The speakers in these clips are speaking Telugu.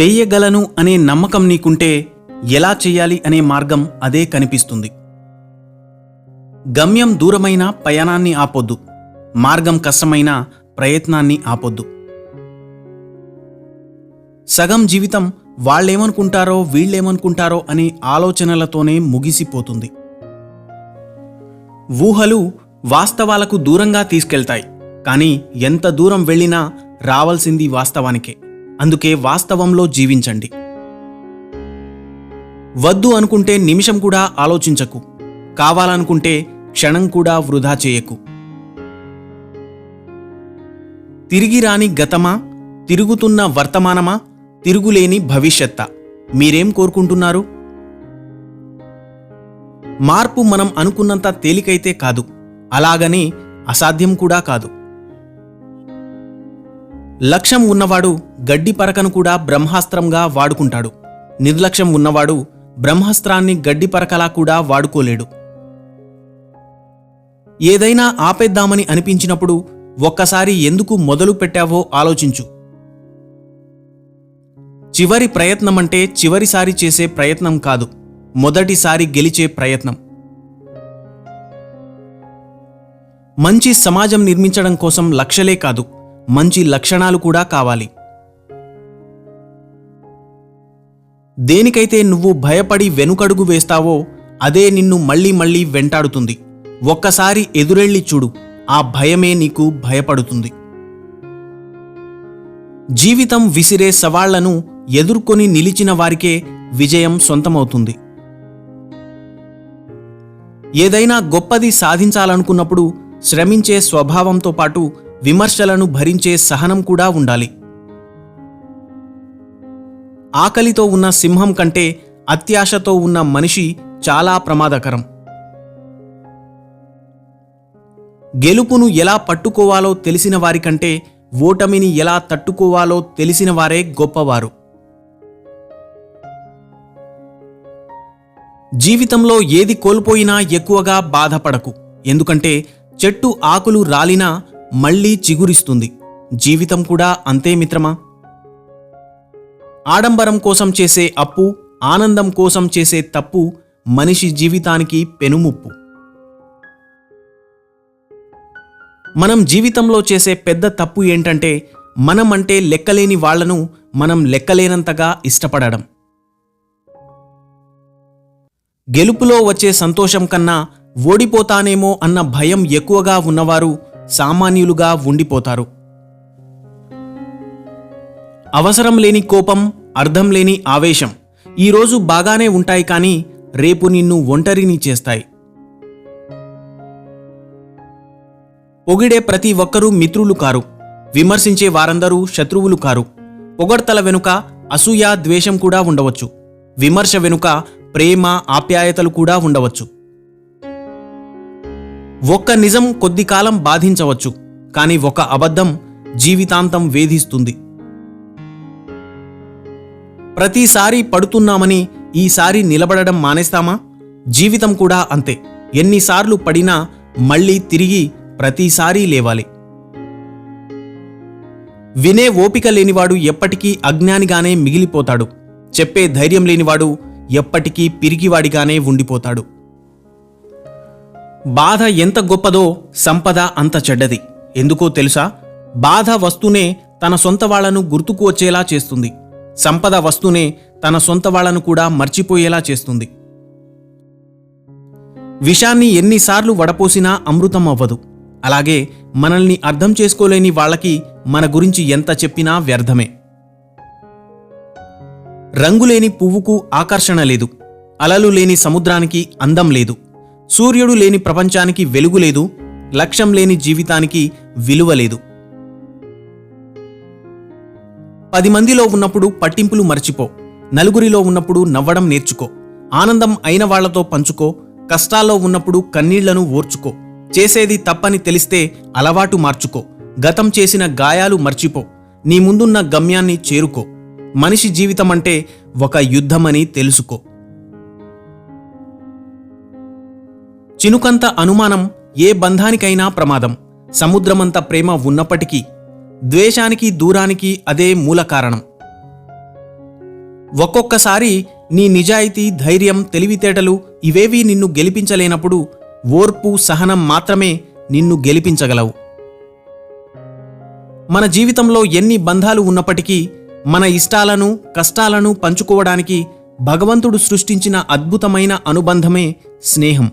చెయ్యగలను అనే నమ్మకం నీకుంటే ఎలా చెయ్యాలి అనే మార్గం అదే కనిపిస్తుంది. గమ్యం దూరమైన ప్రయాణాన్ని ఆపొద్దు. మార్గం కష్టమైన ప్రయత్నాన్ని ఆపొద్దు. సగం జీవితం వాళ్ళేమనుకుంటారో వీళ్ళేమనుకుంటారో అనే ఆలోచనలతోనే ముగిసిపోతుంది. ఊహలు వాస్తవాలకు దూరంగా తీసుకెళ్తాయి. కానీ ఎంత దూరం వెళ్ళినా రావాల్సింది వాస్తవానికే. అందుకే వాస్తవంలో జీవించండి. వద్దు అనుకుంటే నిమిషం కూడా ఆలోచించకు. కావాలనుకుంటే క్షణం కూడా వృధా చేయకు. తిరిగి రాని గతమా? తిరుగుతున్న వర్తమానమా? తిరుగులేని భవిష్యత్తా? మీరేం కోరుకుంటున్నారు? మార్పు మనం అనుకున్నంత తేలికైతే కాదు. అలాగని అసాధ్యం కూడా కాదు. లక్ష్యం ఉన్నవాడు గడ్డి పరకను కూడా బ్రహ్మాస్త్రంగా వాడుకుంటాడు. నిర్లక్ష్యం ఉన్నవాడు బ్రహ్మాస్త్రాన్ని గడ్డి పరకలా కూడా వాడుకోలేడు. ఏదైనా ఆపేద్దామని అనిపించినప్పుడు ఒక్కసారి ఎందుకు మొదలు పెట్టావో ఆలోచించు. చివరి ప్రయత్నమంటే చివరిసారి చేసే ప్రయత్నం కాదు. మొదటిసారి గెలిచే ప్రయత్నం. మంచి సమాజం నిర్మించడం కోసం లక్షలే కాదు. మంచి లక్షణాలు కూడా కావాలి. దేనికైతే నువ్వు భయపడి వెనుకడుగు వేస్తావో అదే నిన్ను మళ్ళీ మళ్ళీ వెంటాడుతుంది. ఒక్కసారి ఎదురెళ్ళి చూడు ఆ భయమే నీకు భయపడుతుంది. జీవితం విసిరే సవాళ్ళను ఎదుర్కొని నిలిచిన వారికే విజయం సొంతమవుతుంది. ఏదైనా గొప్పది సాధించాలనుకున్నప్పుడు శ్రమించే స్వభావంతో పాటు విమర్శలను భరించే సహనం కూడా ఉండాలి. ఆకలితో ఉన్న సింహం కంటే అత్యాశతో ఉన్న మనిషి చాలా ప్రమాదకరం. గెలుపును ఎలా పట్టుకోవాలో తెలిసిన వారికంటే ఓటమిని ఎలా తట్టుకోవాలో తెలిసిన వారే గొప్పవారు. జీవితంలో ఏది కోల్పోయినా ఎక్కువగా బాధపడకు. ఎందుకంటే చెట్టు ఆకులు రాలినా మళ్ళీ చిగురిస్తుంది. జీవితం కూడా అంతే మిత్రమా? ఆడంబరం కోసం చేసే అప్పు ఆనందం కోసం చేసే తప్పు మనిషి జీవితానికి పెనుముప్పు. మనం జీవితంలో చేసే పెద్ద తప్పు ఏంటంటే మనం అంటే లెక్కలేని వాళ్ళను మనం లెక్కలేనంతగా ఇష్టపడడం. గెలుపులో వచ్చే సంతోషం కన్నా ఓడిపోతానేమో అన్న భయం ఎక్కువగా ఉన్నవారు సామాన్యులుగా ఉండిపోతారు. అవసరం లేని కోపం అర్థం లేని ఆవేశం ఈరోజు బాగానే ఉంటాయి కానీ రేపు నిన్ను ఒంటరిని చేస్తాయి. పొగిడే ప్రతి ఒక్కరూ మిత్రులు కారు. విమర్శించే వారందరూ శత్రువులు కారు. పొగడ్తల వెనుక అసూయ ద్వేషం కూడా ఉండవచ్చు. విమర్శ వెనుక ప్రేమ ఆప్యాయతలు కూడా ఉండవచ్చు. ఒక్క నిజం కొద్ది కాలం బాధించవచ్చు కానీ ఒక అబద్ధం జీవితాంతం వేధిస్తుంది. ప్రతిసారి పడుతున్నామని ఈసారి నిలబడడం మానేస్తామా? జీవితం కూడా అంతే. ఎన్నిసార్లు పడినా మళ్ళీ తిరిగి ప్రతిసారీ లేవాలి. వినే ఓపిక లేనివాడు ఎప్పటికీ అజ్ఞానిగానే మిగిలిపోతాడు. చెప్పే ధైర్యం లేనివాడు ఎప్పటికీ పిరిగివాడిగానే ఉండిపోతాడు. బాధ ఎంత గొప్పదో సంపద అంత చెడ్డది. ఎందుకో తెలుసా? బాధ వస్తూనే తన సొంత వాళ్ళను గుర్తుకు వచ్చేలా చేస్తుంది. సంపద వస్తూనే తన సొంత వాళ్ళను కూడా మర్చిపోయేలా చేస్తుంది. విషాన్ని ఎన్నిసార్లు వడపోసినా అమృతం అవ్వదు. అలాగే మనల్ని అర్థం చేసుకోలేని వాళ్ళకి మన గురించి ఎంత చెప్పినా వ్యర్థమే. రంగులేని పువ్వుకు ఆకర్షణ లేదు. అలలు లేని సముద్రానికి అందం లేదు. సూర్యుడు లేని ప్రపంచానికి వెలుగు లేదు లక్ష్యం లేని జీవితానికి విలువ లేదు. పది మందిలో ఉన్నప్పుడు పట్టింపులు మర్చిపో నలుగురిలో ఉన్నప్పుడు నవ్వడం నేర్చుకో ఆనందం అయిన వాళ్ళతో పంచుకో కష్టాల్లో ఉన్నప్పుడు కన్నీళ్ళను ఓర్చుకో చేసేది తప్పని తెలిస్తే అలవాటు మార్చుకో గతం చేసిన గాయాలు మర్చిపో నీ ముందున్న గమ్యాన్ని చేరుకో. మనిషి జీవితం అంటే ఒక యుద్ధమని తెలుసుకో. చినుకంత అనుమానం ఏ బంధానికైనా ప్రమాదం. సముద్రమంత ప్రేమ ఉన్నప్పటికీ ద్వేషానికి దూరానికి అదే మూల కారణం. ఒక్కొక్కసారి నీ నిజాయితీ ధైర్యం తెలివితేటలు ఇవేవీ నిన్ను గెలిపించలేనప్పుడు ఓర్పు సహనం మాత్రమే నిన్ను గెలిపించగలవు. మన జీవితంలో ఎన్ని బంధాలు ఉన్నప్పటికీ మన ఇష్టాలను కష్టాలను పంచుకోవడానికి భగవంతుడు సృష్టించిన అద్భుతమైన అనుబంధమే స్నేహం.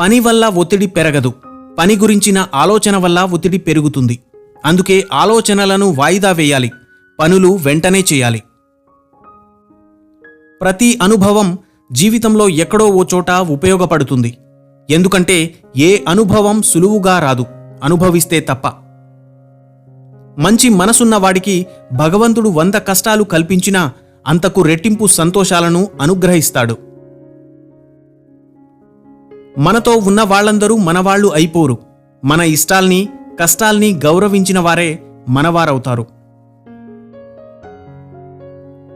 పని వల్ల ఒత్తిడి పెరగదు. పని గురించిన ఆలోచన వల్ల ఒత్తిడి పెరుగుతుంది. అందుకే ఆలోచనలను వాయిదా వేయాలి. పనులు వెంటనే చేయాలి. ప్రతి అనుభవం జీవితంలో ఎక్కడో ఓ చోట ఉపయోగపడుతుంది. ఎందుకంటే ఏ అనుభవం సులువుగా రాదు. అనుభవిస్తే తప్ప. మంచి మనసున్న వాడికి భగవంతుడు వంద కష్టాలు కల్పించినా అంతకు రెట్టింపు సంతోషాలను అనుగ్రహిస్తాడు. మనతో ఉన్న వాళ్ళందరూ మనవాళ్ళు అయిపోరు. మన ఇష్టాల్ని కష్టాల్ని గౌరవించిన వారే మనవారవుతారు.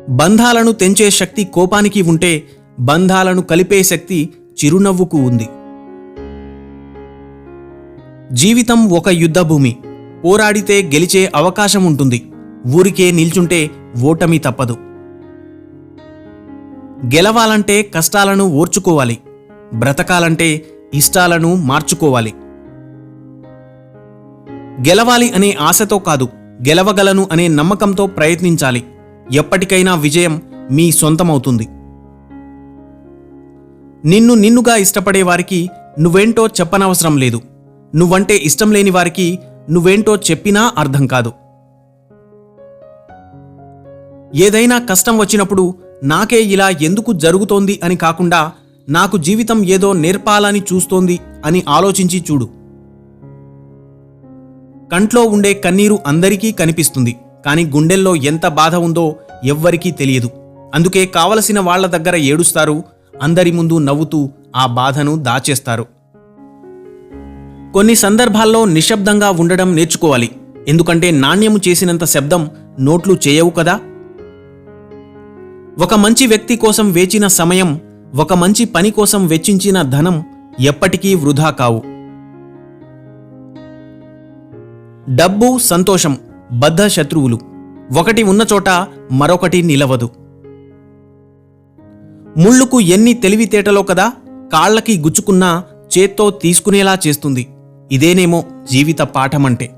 బంధాలను తెంచే శక్తి కోపానికి ఉంటే బంధాలను కలిపే శక్తి చిరునవ్వుకు ఉంది. జీవితం ఒక యుద్ధభూమి. పోరాడితే గెలిచే అవకాశం ఉంటుంది. ఊరికే నిల్చుంటే ఓటమి తప్పదు. గెలవాలంటే కష్టాలను ఓర్చుకోవాలి. బ్రతకాలంటే ఇష్టాలను మార్చుకోవాలి. గెలవాలి అనే ఆశతో కాదు గెలవగలను అనే నమ్మకంతో ప్రయత్నించాలి. ఎప్పటికైనా విజయం మీ సొంతమవుతుంది. నిన్ను నిన్నుగా ఇష్టపడే వారికి నువ్వేంటో చెప్పనవసరం లేదు. నువ్వంటే ఇష్టం లేని వారికి నువ్వేంటో చెప్పినా అర్థం కాదు. ఏదైనా కష్టం వచ్చినప్పుడు నాకే ఇలా ఎందుకు జరుగుతోంది అని కాకుండా నాకు జీవితం ఏదో నేర్పాలని చూస్తోంది అని ఆలోచించి చూడు. కంట్లో ఉండే కన్నీరు అందరికీ కనిపిస్తుంది కానీ గుండెల్లో ఎంత బాధ ఉందో ఎవ్వరికీ తెలియదు. అందుకే కావలసిన వాళ్ళ దగ్గర ఏడుస్తారు అందరి ముందు నవ్వుతూ ఆ బాధను దాచేస్తారు. కొన్ని సందర్భాల్లో నిశ్శబ్దంగా ఉండడం నేర్చుకోవాలి ఎందుకంటే నాణ్యము చేసినంత శబ్దం నోట్లు చేయవు కదా? ఒక మంచి వ్యక్తి కోసం వేచిన సమయం ఒక మంచి పని కోసం వెచ్చించిన ధనం ఎప్పటికీ వృధా కావు. డబ్బు సంతోషం బద్ధ శత్రువులు. ఒకటి ఉన్న చోట మరొకటి నిలవదు. ముళ్ళుకు ఎన్ని తెలివితేటలో కదా కాళ్ళకి గుచ్చుకున్నా చేత్తో తీసుకునేలా చేస్తుంది. ఇదేనేమో జీవిత పాఠమంటే.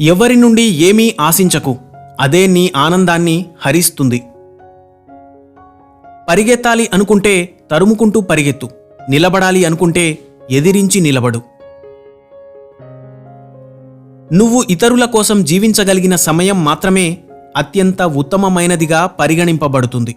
ఎవరి నుండి ఏమీ ఆశించకు అదే నీ ఆనందాన్ని హరిస్తుంది. పరిగెత్తాలి అనుకుంటే తరుముకుంటూ పరిగెత్తు. నిలబడాలి అనుకుంటే ఎదిరించి నిలబడు. నువ్వు ఇతరుల కోసం జీవించగలిగిన సమయం మాత్రమే అత్యంత ఉత్తమమైనదిగా పరిగణింపబడుతుంది.